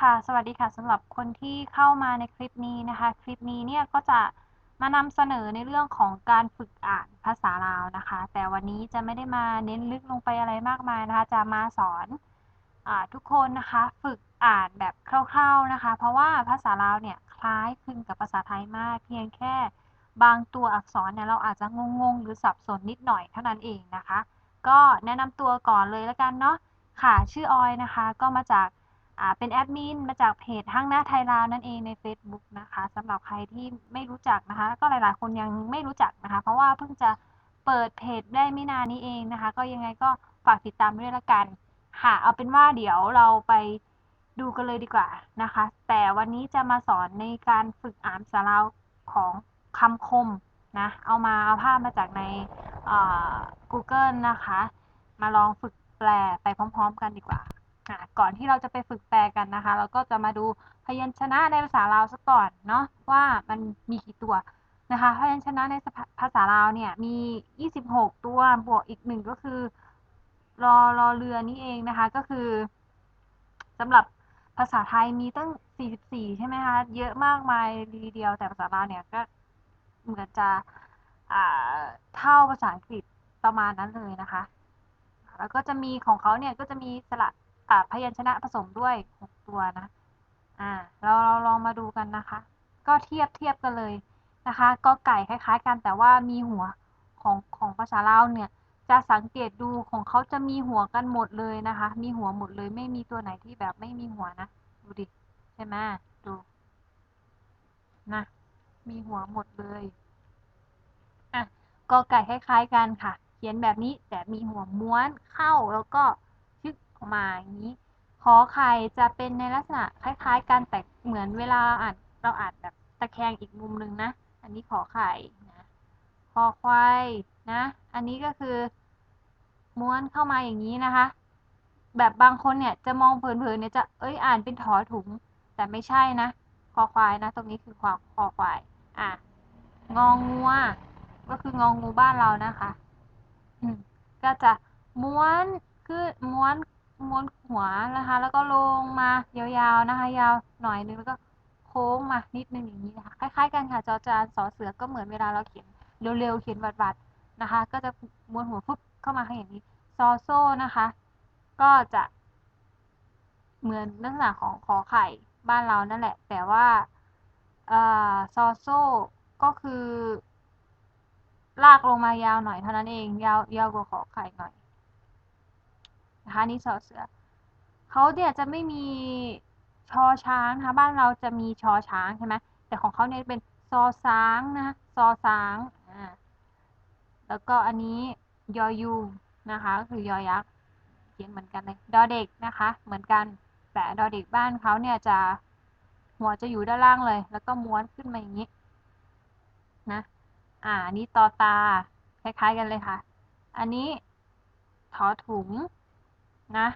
ค่ะ สวัสดีค่ะสำหรับคนที่เข้ามาในคลิปนี้นะคะ คลิปนี้เนี่ยก็จะมานำเสนอในเรื่องของการฝึกอ่านภาษาลาวนะคะ แต่วันนี้จะไม่ได้มาเน้นลึกลงไปอะไรมากมายนะคะ จะมาสอนอทุกคนนะคะ ฝึกอ่านแบบคร่าวๆนะคะ เพราะว่าภาษาลาวเนี่ยคล้ายคลึงกับภาษาไทยมาก เพียงแค่บางตัวอักษรเนี่ยเราอาจจะงงๆ หรือสับสนนิดหน่อยเท่านั้นเองนะคะ ก็แนะนำตัวก่อนเลยแล้วกันเนาะค่ะชื่อออยนะคะ ก็มาจาก เป็นแอดมินมาจากเพจห้างหน้าไทยลาวนั่นเองใน Facebook นะคะสำหรับใครที่ไม่รู้จักนะคะ ก็หลายๆ คนยังไม่รู้จักนะคะ เพราะว่าเพิ่งจะเปิดเพจได้ไม่นานนี้เองนะคะ ก็ยังไงก็ฝากติดตามด้วยละกัน ค่ะ เอาเป็นว่าเดี๋ยวเราไปดูกันเลยดีกว่านะคะ แต่วันนี้จะมาสอนในการฝึกอ่านสาราวของคำคมนะ เอามาเอาภาพมาจากใน Google นะคะ มาลองฝึกแปลไปพร้อม ๆ กันดีกว่า ก่อนที่เราจะไปฝึกแปลกันนะคะ เราก็จะมาดูพยัญชนะในภาษาลาวซะก่อนเนาะว่ามันมีกี่ตัวนะคะพยัญชนะในภาษาลาวเนี่ยมี 26 ตัวบวกอีกหนึ่งก็คือรอรอเรือนี่เองนะคะก็คือสำหรับภาษาไทยมีตั้ง 44 ใช่ไหมคะ เยอะมากมายดีเดียว แต่ภาษาลาวเนี่ยก็เหมือนจะเท่าภาษาอังกฤษประมาณนั้นเลยนะคะ แล้วก็จะมีของเขาเนี่ยก็จะมีสระ พยัญชนะผสมด้วย 6 ตัวนะอ่าเราเราลองมาดูกันนะคะ ก็เทียบเทียบกันเลยนะคะก็ไก่คล้าย ๆ กันแต่ว่ามีหัวของของภาษาลาวเนี่ยจะสังเกตดูของเขาจะมีหัวกันหมดเลยนะคะ มีหัวหมดเลย ไม่มีตัวไหนที่แบบไม่มีหัวนะ ดูดิ ใช่ไหมดูนะ มีหัวหมดเลยอะก็ไก่คล้าย ๆ กันค่ะ เขียนแบบนี้แต่มีหัวม้วนเข้าแล้วก็ อกมาอย่างนี้ ขอไข่จะเป็นในลักษณะคล้าย ๆกันแต่เหมือนเวลาอ่านเราอ่านแบบตะแคงอีกมุมหนึ่งนะ อันนี้ขอไข่นะขอควายนะ อันนี้ก็คือ ม้วนเข้ามาอย่างนี้นะคะ แบบบางคนเนี่ยจะมองเผินๆเนี่ยจะเอ้ยอ่านเป็นถอถุง แต่ไม่ใช่นะคอควายนะ ตรงนี้คือควาคอควายอะงองัวก็คืององูบ้านเรานะคะก็จะม้วนคือม้วน ม้วนหัวนะคะ แล้วก็ลงมายาวๆนะคะ ยาวหน่อยนึงแล้วก็โค้งมานิดนึงอย่างนี้นะคะคล้ายๆกันค่ะจอจานสอเสือก็เหมือนเวลาเราเขียนเร็วๆเขียนวัดๆนะคะ ก็จะม้วนหัวฟุบเข้ามาให้อย่างนี้ซอโซ่นะคะ ก็จะเหมือนลักษณะของขอไข่บ้านเรานั่นแหละ แต่ว่าซอโซ่ก็คือ ลากลงมายาวหน่อยเท่านั้นเอง ยาวยาวกว่าขอไข่หน่อย นะคะนี่สอเสือเขาเนี่ยจะไม่มีชอช้างนะคะบ้านเราจะมีชอช้างใช่ไหมแต่ของเขาเนี่ยเป็นซอช้างนะซอช้างอ่าแล้วก็อันนี้ยอยูนะคะก็คือยอยักษ์เขียนเหมือนกันเลยดอเด็กนะคะ เหมือนกันแต่ดอเด็กบ้านเขาเนี่ยจะหัวจะอยู่ด้านล่างเลย แล้วก็ม้วนขึ้นมาอย่างนี้นะอ่านี้ตอตาคล้ายๆกันเลยค่ะ อันนี้ถอถุง นะ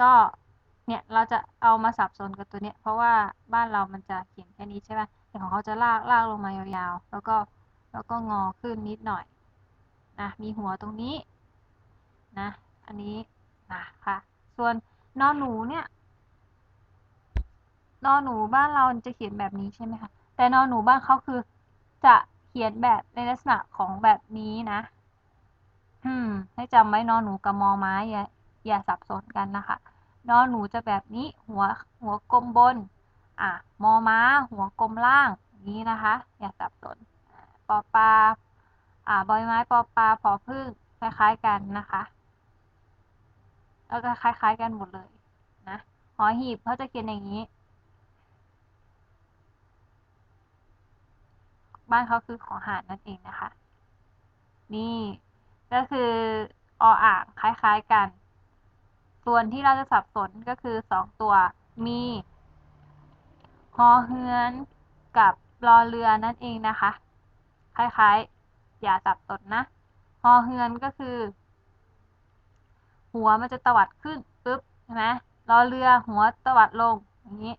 ก็เนี่ยเราจะเอามาสับสนกับตัวเนี้ยเพราะว่าบ้านเรามันจะเขียนแค่นี้ใช่ไหมแต่ของเขาจะลากลากลงมายาวๆ แล้วก็แล้วก็งอขึ้นนิดหน่อยนะมีหัวตรงนี้นะอันนี้นะค่ะส่วนนอหนูเนี่ยนอหนูบ้านเราจะเขียนแบบนี้ใช่ไหมคะแต่นอหนูบ้านเขาคือจะเขียนแบบในลักษณะของแบบนี้นะ อืม ให้จำไว้นอหนูกับมอไม้ อย่าสับสนกันนะคะนอนหนูจะแบบนี้หัวหัวกลมบน อะมอม้า หัวกลมล่างนี้นะคะ อย่าสับสนปอปลาอ่าบอยไม้ปอปลาพอพึ่งคล้ายๆกันนะคะแล้วก็คล้าย ๆ กันหมดเลยนะหอหีบเขาจะเขียนอย่างนี้ บ้านเขาคือของหารนั่นเองนะคะ นี่ก็คือออ่างคล้าย ๆกัน ส่วนที่เราจะสับสนก็คือสองตัวมีฮอเฮือนกับรอเรือนั่นเองนะคะ คล้ายๆ อย่าสับสนนะฮอเฮือนก็คือ หัวมันจะตวัดขึ้นปึ๊บใช่ไหมรอเรือหัวตวัดลงอย่างนี้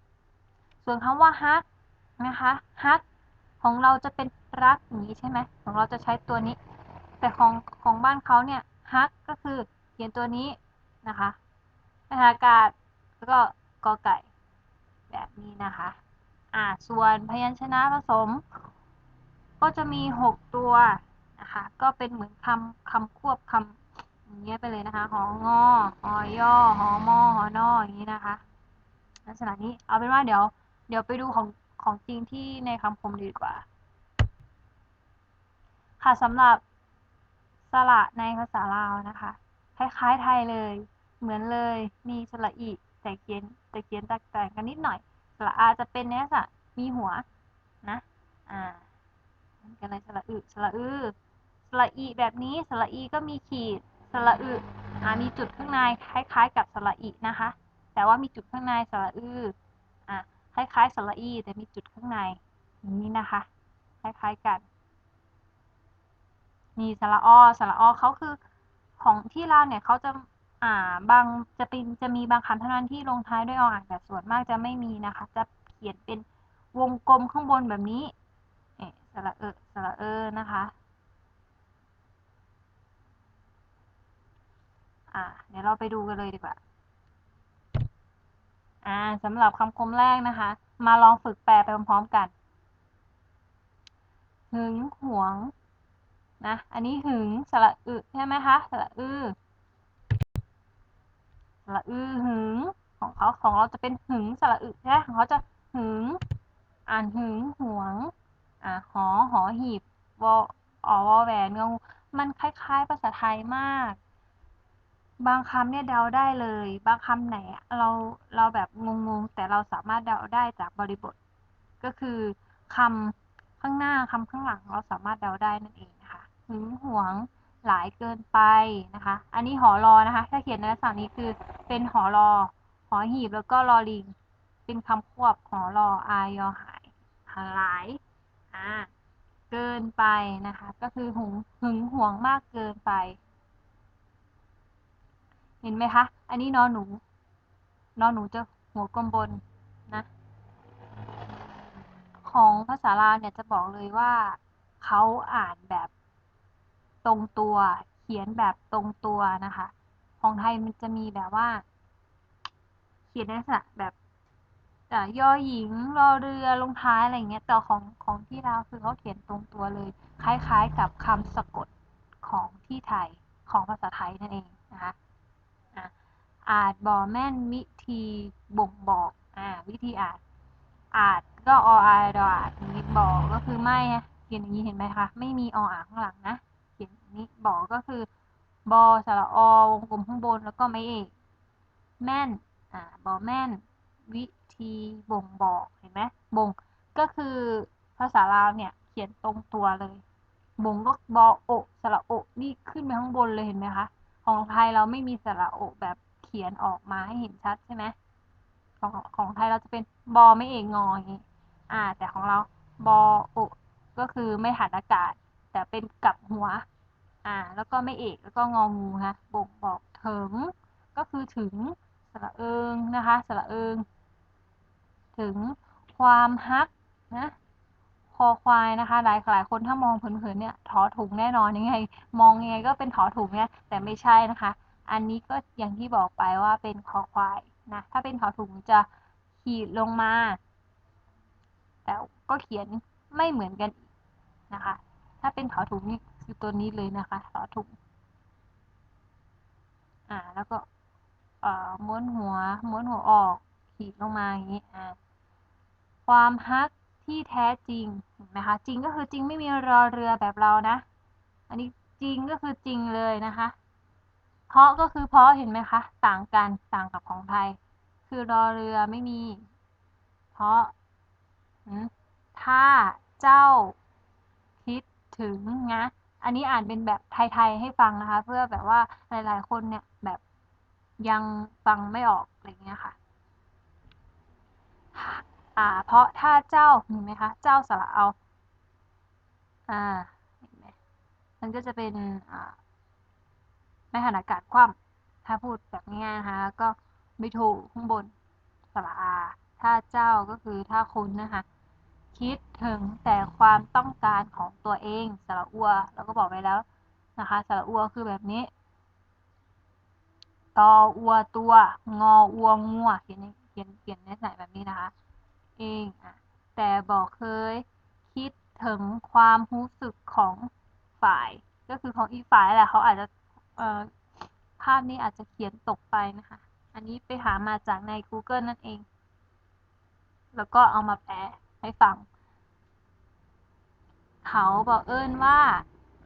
ส่วนคำว่าฮักนะคะฮักของเราจะเป็นรักอย่างนี้ใช่ไหมของเราจะใช้ตัวนี้ แต่ของของบ้านเขาเนี่ยฮักก็คือเขียนตัวนี้นะคะ อากาศแล้วก็กอไก่ แบบนี้นะคะ อ่า ส่วนพยัญชนะผสม ก็จะมี 6 ตัวนะคะ ก็เป็นเหมือนคำคำควบคำอย่างเงี้ยไปเลยนะคะ หองอหอย่อหอมอหอนออย่างนี้นะคะ ลักษณะนี้ เอาเป็นว่าเดี๋ยว เดี๋ยวไปดูของของจริงที่ในคำคมดีกว่า ค่ะสำหรับสระในภาษาลาวนะคะ คล้ายๆไทยเลย เหมือนเลย มีสระอีแต่เขียนแต่เขียนแตกต่างกันนิดหน่อย สระอาจะเป็นเนี้ยค่ะมีหัวนะ อ่ากันเลยสระอึสระอือสระอีแบบนี้สระอีก็มีขีดสระอึอ่ามีจุดข้างในคล้าย ๆ กับสระอีนะคะ แต่ว่ามีจุดข้างในสระอืออ่าคล้ายๆสระอีแต่มีจุดข้างในอย่างนี้นะคะ คล้ายๆกันมีสระอสระอเขาคือของที่เราเนี่ยเขาจะ อ่า บาง จะเป็น จะมีบางคำเท่านั้นที่ลงท้ายด้วย ออ่าง แต่ส่วนมากจะไม่มีนะคะ จะเขียนเป็นวงกลมข้างบนแบบนี้เอสระเออสระเออนะคะ อ่า เดี๋ยวเราไปดูกันเลยดีกว่า อ่าสำหรับคำคมแรกนะคะ มาลองฝึกแปลไปพร้อมๆกัน หึงหวง นะ อันนี้หึง สระอึ ใช่ไหมคะ สระอือ ระอือหึงของเขาของเราจะเป็นหึงสระอึใช่ไหมของเขาจะหึง อ่านหึงหวง อ่าหอหอหีบวออวแหวนงงมันคล้ายๆ ภาษาไทยมาก บางคำเนี่ยเดาได้เลย บางคำไหนเราเราแบบงงๆแต่เราสามารถเดาได้จากบริบท ก็คือคำข้างหน้าคำข้างหลังเราสามารถเดาได้นั่นเองนะคะหึงหวง หลายเกินไปนะคะ อันนี้หอรอนะคะ ถ้าเขียนในลักษณะนี้คือเป็นหอรอ หอหีบแล้วก็รอลิง เป็นคำควบหอรออายอหายหลายอ่าเกินไปนะคะ ก็คือหึงหึงหวงมากเกินไป เห็นไหมคะ อันนี้นอนหนู นอนหนูจะหัวกลมบนนะ ของภาษาลาวเนี่ยจะบอกเลยว่าเขาอ่านแบบ ตรงตัว เขียนแบบตรงตัวนะคะ ของไทยมันจะมีแบบว่า เขียนในลักษณะแบบย่อหญิงรอเรือลงท้ายอะไรเงี้ยแต่ของของที่ลาคือเขาเขียนตรงตัวเลย คล้าย ๆ กับคำสะกดของที่ไทยของภาษาไทยนั่นเองนะคะอาจบอแม่นวิธีบ่งบอกอ่าวิธีอ่านอาจก็ออาดออาจนี้บอกก็คือไม่เขียนอย่างนี้เห็นไหมคะ ไม่มีออ่างข้างหลังนะ นี้บอกก็คือบอสระอวงกลมข้างบนแล้วก็ไม่เอกแม่นอ่าบอแม่น วิธีบ่งบอกเห็นไหมบ่งก็คือภาษาลาวเนี่ยเขียนตรงตัวเลยบ่งก็บอโอสระโอนี่ขึ้นไปข้างบนเลยเห็นไหมคะของไทยเราไม่มีสระโอแบบเขียนออกมาให้เห็นชัดใช่ไหมของของไทยเราจะเป็นบอไม่เอกงออย่างนี้อ่า แต่ของเราบอโอก็คือไม่หันอากาศ แต่เป็นกลับหัว อ่า แล้วก็ไม่เอกแล้วก็งองูค่ะบ่งบอกถึง ก็คือถึงสระเอิงนะคะสระเอิง ถึงความฮักนะคอควายนะคะ หลายหลายคนถ้ามองเผินๆเนี่ยถอถุงแน่นอนยังไง มองยังไงก็เป็นถอถุงเนี่ยแต่ไม่ใช่นะคะ อันนี้ก็อย่างที่บอกไปว่าเป็นคอควายนะถ้าเป็นถอถุงจะขีดลงมา แต่ก็เขียนไม่เหมือนกันนะคะ ถ้าเป็นถอถุงนี่ คือตัวนี้เลยนะคะถอถุงอ่า แล้วก็ม้วนหัว ม้วนหัวออก ขีดลงมาอย่างนี้อ่าความฮักที่แท้จริงเห็นไหมคะ จริงก็คือจริงไม่มีรอเรือแบบเรานะ อันนี้จริงก็คือจริงเลยนะคะ เพราะก็คือเพราะเห็นไหมคะ ต่างกันต่างกับของไทย คือรอเรือไม่มี เพราะถ้าเจ้าคิดถึงนะ อันนี้อ่านเป็นแบบไทยๆให้ฟังนะคะ เพื่อแบบว่าหลายๆ คนเนี่ยแบบยังฟังไม่ออกอะไรเงี้ยค่ะอ่า เพราะถ้าเจ้าเห็นไหมคะ เจ้าสระเอา อ่าเห็นไหมมันก็จะเป็นอ่าไม่หันอากาศคว่ำถ้าพูดแบบง่ายๆนะคะ ก็ไม่ถูกข้างบนสระอา ถ้าเจ้าก็คือถ้าคุณนะคะ คิดถึงแต่ความต้องการของตัวเองสระอัวเราก็บอกไปแล้วนะคะสระอัวคือแบบนี้ตออัวตัว งออัวงัวเห็นเขียนเขียนในลักษณะแบบนี้นะคะ เองอะแต่บอกเคยคิดถึงความรู้สึกของฝ่าย ก็คือของอีกฝ่ายแหละเขาอาจจะเอภาพนี้อาจจะเขียนตกไปนะคะ อันนี้ไปหามาจากใน Google นั่นเอง แล้วก็เอามาแปล ให้ฟัง เขาบอกเอิ้นว่า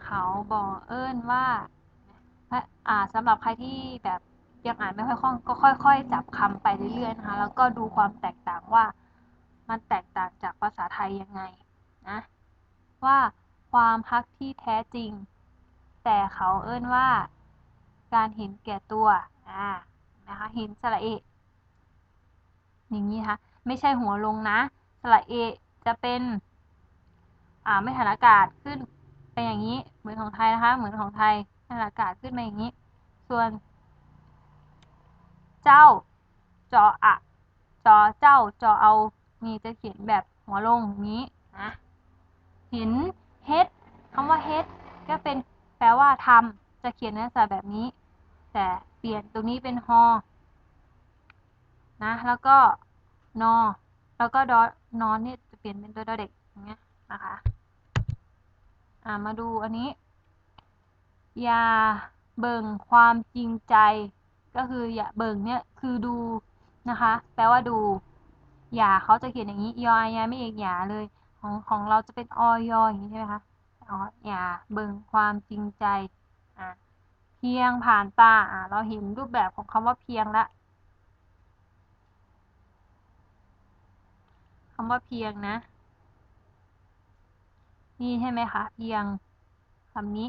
เขาบอกเอิ้นว่าอ่าสำหรับใครที่แบบยังอ่านไม่ค่อยคล่องก็ค่อย ๆ จับคำไปเรื่อยๆนะคะ แล้วก็ดูความแตกต่างว่ามันแตกต่างจากภาษาไทยยังไงนะว่าความฮักที่แท้จริง แต่เขาเอิ้นว่า การเห็นแก่ตัวอ่านะคะเห็นสระเอะอย่างนี้คะไม่ใช่หัวลงนะ สระเอะจะเป็น อ่าไม่หันอากาศขึ้นไปอย่างนี้ เหมือนของไทยนะคะ เหมือนของไทยหันอากาศขึ้นมาอย่างนี้ ส่วน เจ้า จออะจอเจ้า จอเอา นี่จะเขียนแบบหัวลงอย่างนี้นะเห็นเฮ็ดคำว่าเฮ็ดก็เป็นแปลว่าทำจะเขียนในลักษณะแบบนี้ แต่เปลี่ยนตรงนี้เป็นฮอนะ แล้วก็นอ แล้วก็ดอ นอนเนี่ยจะเปลี่ยนเป็นตัวเด็กอย่างเงี้ยนะคะอ่ามาดูอันนี้ อย่าเบิ่งความจริงใจ ก็คืออย่าเบิ่งเนี่ยคือดูนะคะ แปลว่าดู อย่าเขาจะเขียนอย่างนี้ยอยาไม่เอกอย่าเลย ของของเราจะเป็นออยอย่างนี้ใช่ไหมคะอ๋ออย่าเบิ่งความจริงใจอะเพียงผ่านตาอะเราเห็นรูปแบบของคำว่าเพียงละ คำว่าเพียงนะ นี่ใช่ไหมคะเพียงคำนี้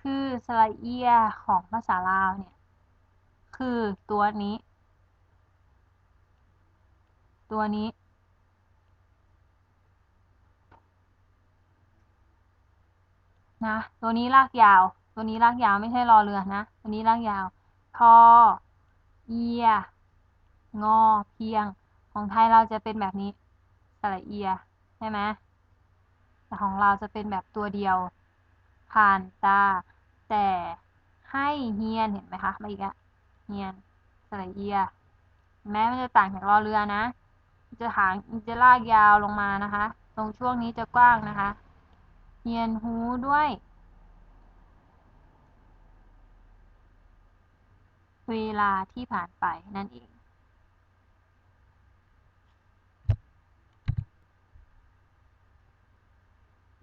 คือสระเอียของภาษาลาวเนี่ย คือตัวนี้ ตัวนี้นะตัวนี้ลากยาว ตัวนี้ลากยาวไม่ใช่รอเรือนะ ตัวนี้ลากยาว ทอ เอีย งอ เพียง ของไทยเราจะเป็นแบบนี้สระเอียใช่ไหมแต่ของเราจะเป็นแบบตัวเดียว ผ่านตา แต่ให้เฮียนเห็นไหมคะมาอีกอะเฮียนสระเอีย แม้มันจะต่างจากรอเรือนะ จะหางจะลากยาวลงมานะคะ ตรงช่วงนี้จะกว้างนะคะเฮียนหูด้วยเวลาที่ผ่านไปนั่นเอง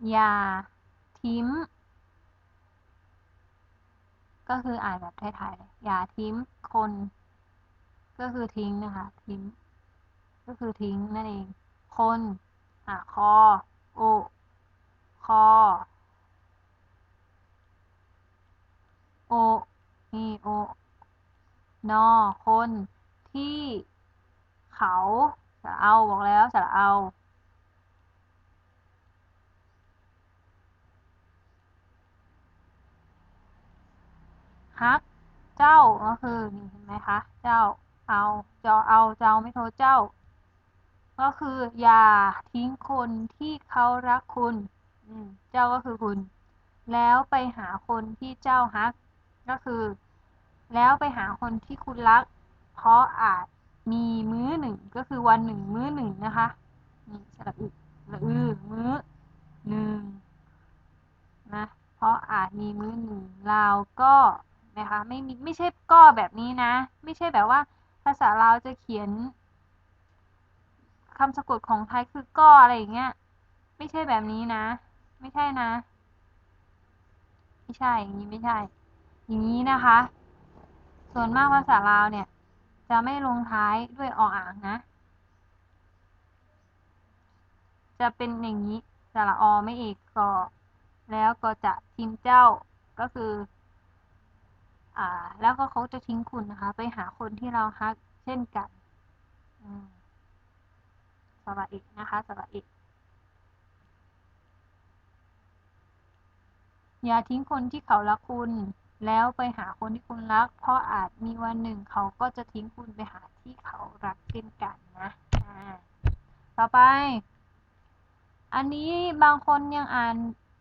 อย่าทิ้ม ก็คืออ่านแบบไทยๆเลยอย่าทิ้มคน ก็คือทิ้งนะคะ ทิ้งก็คือทิ้งนั่นเอง คนอะคอโอคอโอนี่โอนอคนที่เขาสระเอาบอกแล้วสระเอา ฮัก เจ้าก็คือนี่เห็นไหมคะเจ้าเอาจอเอาเจ้าไม่โทรเจ้า ก็คืออย่าทิ้งคนที่เขารักคุณอืมเจ้าก็คือคุณ แล้วไปหาคนที่เจ้าฮัก ก็คือ แล้วไปหาคนที่คุณรัก เพราะอาจมีมื้อหนึ่งก็คือวันหนึ่งมื้อหนึ่งนะคะนี่สระอึระอือมื้อหนึ่งนะเพราะอาจมีมื้อหนึ่งลาว นะคะไม่มีไม่ใช่ก็แบบนี้นะ ไม่ใช่แบบว่า ภาษาลาวจะเขียนคำสะกดของไทยคือก็อะไรอย่างเงี้ย ไม่ใช่แบบนี้นะ ไม่ใช่นะ ไม่ใช่อย่างนี้ไม่ใช่ อย่างนี้นะคะ ส่วนมากภาษาลาวเนี่ย จะไม่ลงท้ายด้วยออ่างนะ จะเป็นอย่างนี้สระอไม่เอกกอแล้วก็จะทิมเจ้าก็คือ อ่า แล้วก็เขาจะทิ้งคุณนะคะ ไปหาคนที่เราฮักเช่นกันสระเอกนะคะสระเอกอย่าทิ้งคนที่เขารักคุณ แล้วไปหาคนที่คุณรัก เพราะอาจมีวันหนึ่งเขาก็จะทิ้งคุณไปหาที่เขารักเช่นกันนะต่อไป อันนี้บางคนยังอ่าน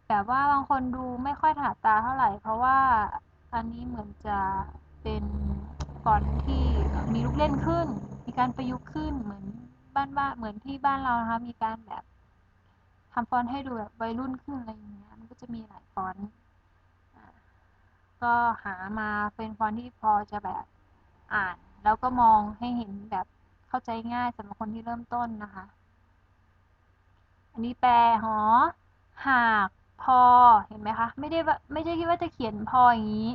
แบบว่าบางคนดูไม่ค่อยถนัดตาเท่าไหร่ เพราะว่า อันนี้เหมือนจะเป็นก่อนที่มีลูกเล่นขึ้น มีการประยุกต์ขึ้นเหมือนบ้านบ้านเหมือนที่บ้านเรานะคะมีการแบบทำฟอนต์ให้ดูแบบวัยรุ่นขึ้นอะไรอย่างเงี้ยมันก็จะมีหลายฟอนต์ก็หามาเป็นฟอนต์ที่พอจะแบบอ่าน แล้วก็มองให้เห็นแบบเข้าใจง่ายสำหรับคนที่เริ่มต้นนะคะ อันนี้แปลหอ หากพอเห็นไหมคะ ไม่ได้ไม่ใช่คิดว่าจะเขียนพออย่างนี้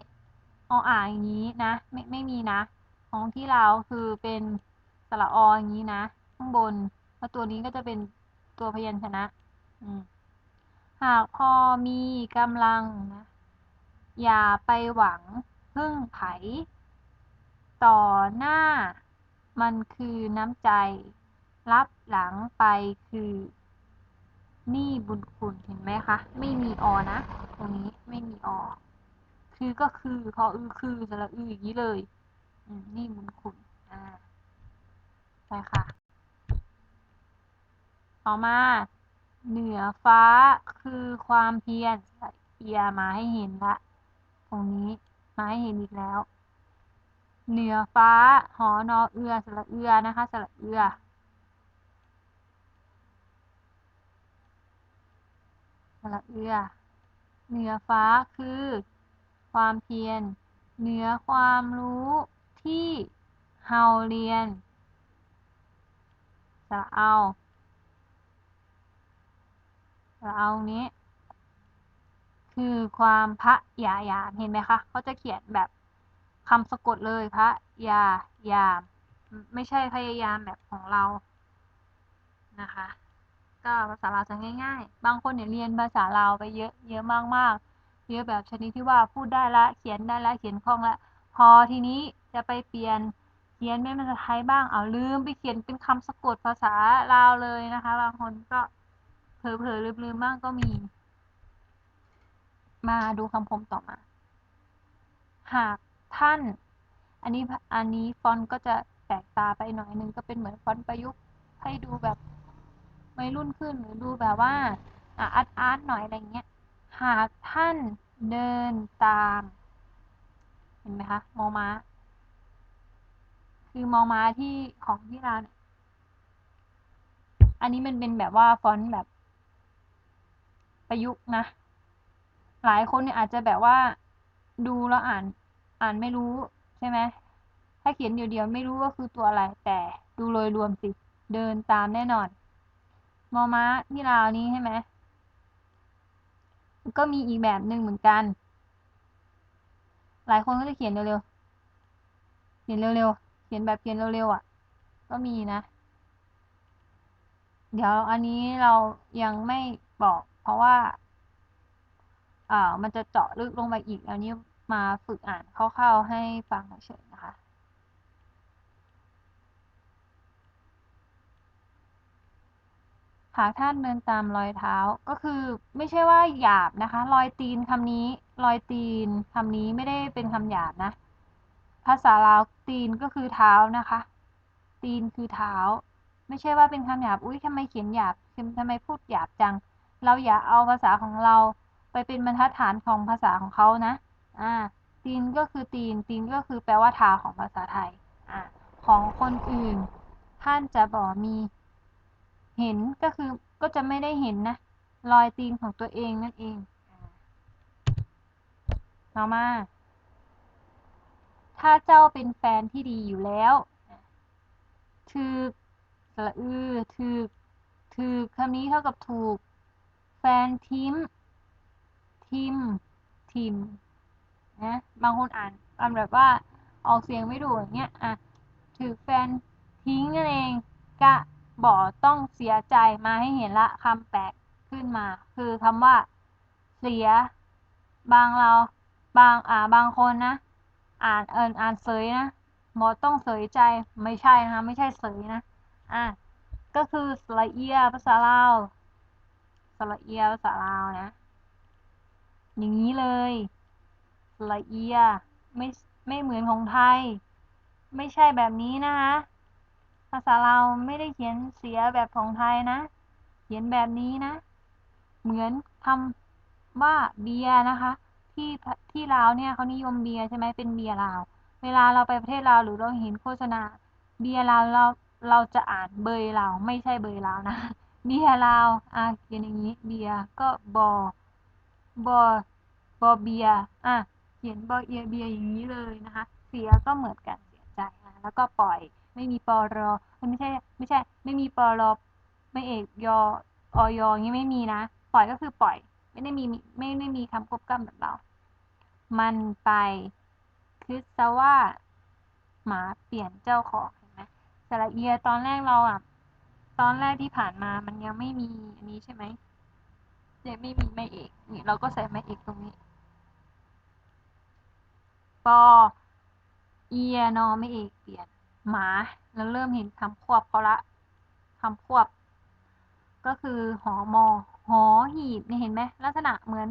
ออ่างอย่างนี้นะ ไม่ไม่มีนะ ของที่เราคือเป็นสระออย่างนี้นะ ข้างบนแล้วตัวนี้ก็จะเป็นตัวพยัญชนะหากพอมีกำลังนะอย่าไปหวังพึ่งไผ ต่อหน้ามันคือน้ำใจ รับหลังไปคือนี่บุญคุณเห็นไหมคะ ไม่มีอนะ ตรงนี้ไม่มีอ คือก็คือพออือคือสระอืออย่างนี้เลยนี่บุญคุณอ่าใช่ค่ะ ต่อมา เหนือฟ้าคือความเพียรเอียมาให้เห็นละ ตรงนี้มาให้เห็นอีกแล้ว เหนือฟ้า หอนอเอือสระเอือนะคะสระเอือระเอือ เหนือฟ้าคือ ความเพียร เหนือความรู้ที่เฮาเรียนจะเอาจะเอานี้ คือความพระยายามเห็นไหมคะเขาจะเขียนแบบคำสะกดเลยพระยายาม ไม่ใช่พยายามแบบของเรานะคะ ก็ภาษาลาวจะง่าย ๆ บางคนเนี่ยเรียนภาษาลาวไปเยอะเยอะมากๆ เยอะแบบชนิดที่ว่าพูดได้ละ เขียนได้ละ เขียนคล่องละ พอทีนี้จะไปเปลี่ยนเขียนเป็นภาษาไทยบ้าง เอาลืมไปเขียนเป็นคำสะกดภาษาลาวเลยนะคะ บางคนก็เผลอๆลืมๆบ้างก็มี มาดูคำคมต่อมา หากท่าน อันนี้อันนี้ฟอนต์ก็จะแตกตาไปหน่อยนึงก็เป็นเหมือนฟอนต์ประยุกต์ให้ดูแบบวัยรุ่นขึ้นหรือดูแบบว่าอาร์ตอาร์ตหน่อยอะไรเงี้ย หากท่าน เดินตาม เห็นไหมคะมอม้า คือมอม้าที่ของที่เราเนี่ยอันนี้มันเป็นแบบว่าฟอนต์แบบ ประยุกต์นะ หลายคนเนี่ยอาจจะแบบว่า ดูแล้วอ่าน อ่านไม่รู้ใช่ไหมถ้าเขียนเดียวๆไม่รู้ว่าคือตัวอะไร แต่ดูโดยรวมสิ เดินตามแน่นอน มอม้าที่ลาวนี้ใช่ไหม ก็มีอีกแบบหนึ่งเหมือนกัน หลายคนก็จะเขียนเร็วๆ เขียนเร็วๆ เขียนแบบเขียนเร็วๆอะ ก็มีนะ เดี๋ยวอันนี้เรายังไม่บอก เพราะว่าอ่ามันจะเจาะลึกลงไปอีก อันนี้มาฝึกอ่านคร่าวๆให้ฟังเฉยๆนะคะ หากท่านเดินตามรอยเท้า ก็คือไม่ใช่ว่าหยาบนะคะ รอยตีนคำนี้ รอยตีนคำนี้ไม่ได้เป็นคำหยาบนะ ภาษาลาวตีนก็คือเท้านะคะ ตีนคือเท้า ไม่ใช่ว่าเป็นคำหยาบ อุ้ยทำไมเขียนหยาบทำไมพูดหยาบจัง เราอย่าเอาภาษาของเรา ไปเป็นบรรทัดฐานของภาษาของเขานะ อ่า ตีนก็คือตีน ตีนก็คือแปลว่าเท้าของภาษาไทย อ่า ของคนอื่นท่านจะบอกมี เห็นก็คือก็จะไม่ได้เห็นนะ รอยตีนของตัวเองนั่นเอง ต่อมา ถ้าเจ้าเป็นแฟนที่ดีอยู่แล้วถือสระอือถือถือคำนี้เท่ากับถูก แฟนทิม ทิม ทิม นะ บางคนอ่านอ่านแบบว่าออกเสียงไม่ถูกอย่างเงี้ย อะถือแฟนทิ้งนั่นเองกะ บ่ต้องเสียใจมาให้เห็นละคำแปลกขึ้นมา คือคำว่า เสีย บางเรา บางอ่าบางคนนะ อ่านเอินอ่านเสยนะหมอต้องเสยใจไม่ใช่นะคะไม่ใช่เสยนะอะก็คือสระเอียภาษาลาวสระเอียภาษาลาวนะ อย่างนี้เลยสระเอียไม่ไม่เหมือนของไทย ไม่ใช่แบบนี้นะคะาษาเราไม่ได้เขียนเสียแบบของไทยนะ เขียนแบบนี้นะ เหมือนคำว่าเบียร์นะคะ ที่ที่ลาวเนี่ยเขานิยมเบียร์ใช่ไหมเป็นเบียร์ลาว เวลาเราไปประเทศลาวหรือเราเห็นโฆษณา เบียร์ลาวเราเราจะอ่านเบยลาวไม่ใช่เบยลาวนะ เบียร์ลาวอะเขียนอย่างนี้ เบียร์ก็บอบอบอเบียอะเขียนบอเอียเบียอย่างนี้เลยนะคะ เสียก็เหมือนกันเสียใจนะแล้วก็ปล่อย ไม่มีปอรอไม่ใช่ ไม่ใช่ ไม่มีปอรอไม่เอกยอออยอย่างนี้ไม่มีนะ ปล่อยก็คือปล่อย ไม่ได้มีไม่ได้มีคำควบกล้ำแบบเรา มันไปคือซะว่า หมาเปลี่ยนเจ้าของเห็นไหมสระเอียตอนแรกเราอะ ตอนแรกที่ผ่านมามันยังไม่มีอันนี้ใช่ไหมยังไม่มีไม่เอกนี่เราก็ใส่ไม่เอกตรงนี้ปอเอียนอไม่เอกเปลี่ยน หมาแล้วเริ่มเห็นคำควบเขาละคำควบ ก็คือหอมอหอหีบเนี่ยเห็นไหมลักษณะเหมือน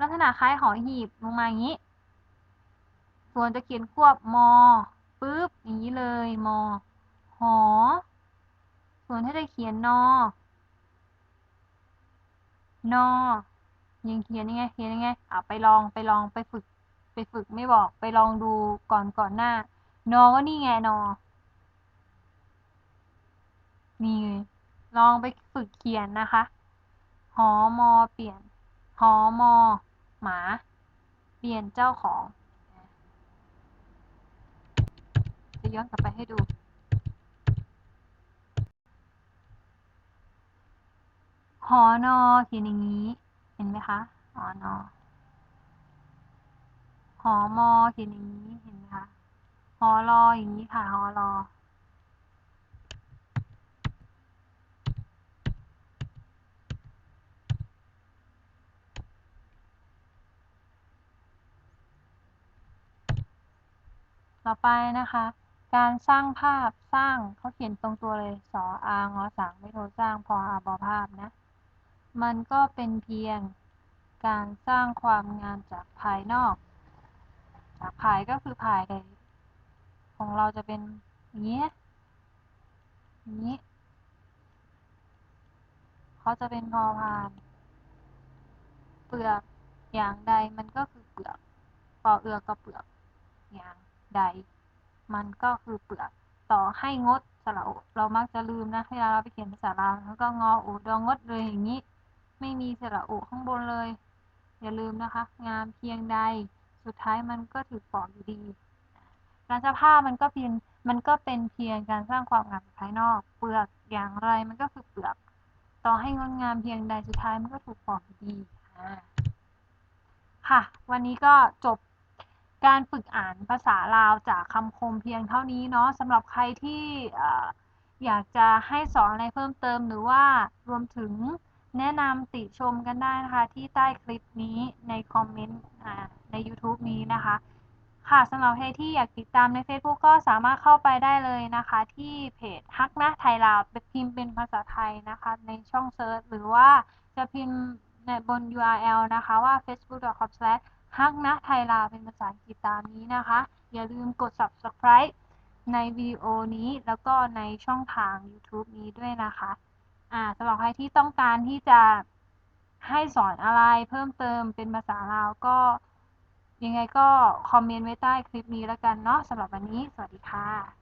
ลักษณะคล้ายหอหีบลงมาอย่างนี้ ส่วนจะเขียนควบมอปึ๊บอย่างนี้เลยมอหอ ส่วนถ้าจะเขียนนอนอยังเขียนยังไงเขียนยังไงอะไปลองไปลองไปฝึก ไปฝึกไม่บอกไปลองดูก่อนก่อนหน้า นอก็นี่ไงนอ นี่ ลองไปฝึกเขียนนะคะ หอมอเปลี่ยน หอมอ หมา เปลี่ยนเจ้าของ จะย้อนกลับไปให้ดูหอนอเขียนอย่างนี้ เห็นไหมคะหอนอหอมอเขียนอย่างนี้เห็น หอรออย่างนี้ค่ะหอรอ ต่อไปนะคะ การสร้างภาพสร้างเขาเขียนตรงตัวเลยสออางอสังไม่โทรสร้างพออาบอภาพนะ มันก็เป็นเพียงการสร้างความงามจากภายนอก จากภายก็คือภายเลย ของเราจะเป็นอย่างนี้อย่างนี้เขาจะเป็นพอพาน เปลือกอย่างใดมันก็คือเปลือกปอเอือกก็เปลือกอย่างใด มันก็คือเปลือก ต่อให้งดสระเรามักจะลืมนะเวลาเราไปเขียนภาษาลาวแล้วก็งออูดองงดเลยอย่างนี้ ไม่มีสระโอข้างบนเลย อย่าลืมนะคะ งามเพียงใด สุดท้ายมันก็ถูกปอกอยู่ดี การจะผ้ามันก็เพียงมันก็เป็นเพียงการสร้างความงามภายนอก เปลือกอย่างไรมันก็คือเปลือก ต่อให้งดงามเพียงใดสุดท้ายมันก็ถูกปอกอยู่ดีค่ะ วันนี้ก็จบการฝึกอ่านภาษาลาวจากคำคมเพียงเท่านี้เนาะสำหรับใครที่อยากจะให้สอนอะไรเพิ่มเติมหรือว่ารวมถึงแนะนำติชมกันได้นะคะ ที่ใต้คลิปนี้ในคอมเมนต์ใน YouTube นี้นะคะ ค่ะสำหรับใครที่อยากติดตามใน Facebook ก็สามารถเข้าไปได้เลยนะคะ ที่เพจฮักนะไทยลาวพิมพ์เป็นภาษาไทยนะคะ ในช่องเซิร์ชหรือว่าจะพิมพ์ในบน URL นะคะว่า facebook.com/ ฮักนะไทยลาวเป็นภาษาอังกฤษตามนี้นะคะ อย่าลืมกด subscribe ในวิดีโอนี้แล้วก็ในช่องทาง YouTube นี้ด้วยนะคะอ่าสำหรับใครที่ต้องการที่จะให้สอนอะไรเพิ่มเติมเป็นภาษาลาวก็ ยังไงก็คอมเมนต์ไว้ใต้คลิปนี้แล้วกันเนาะสำหรับวันนี้ สวัสดีค่ะ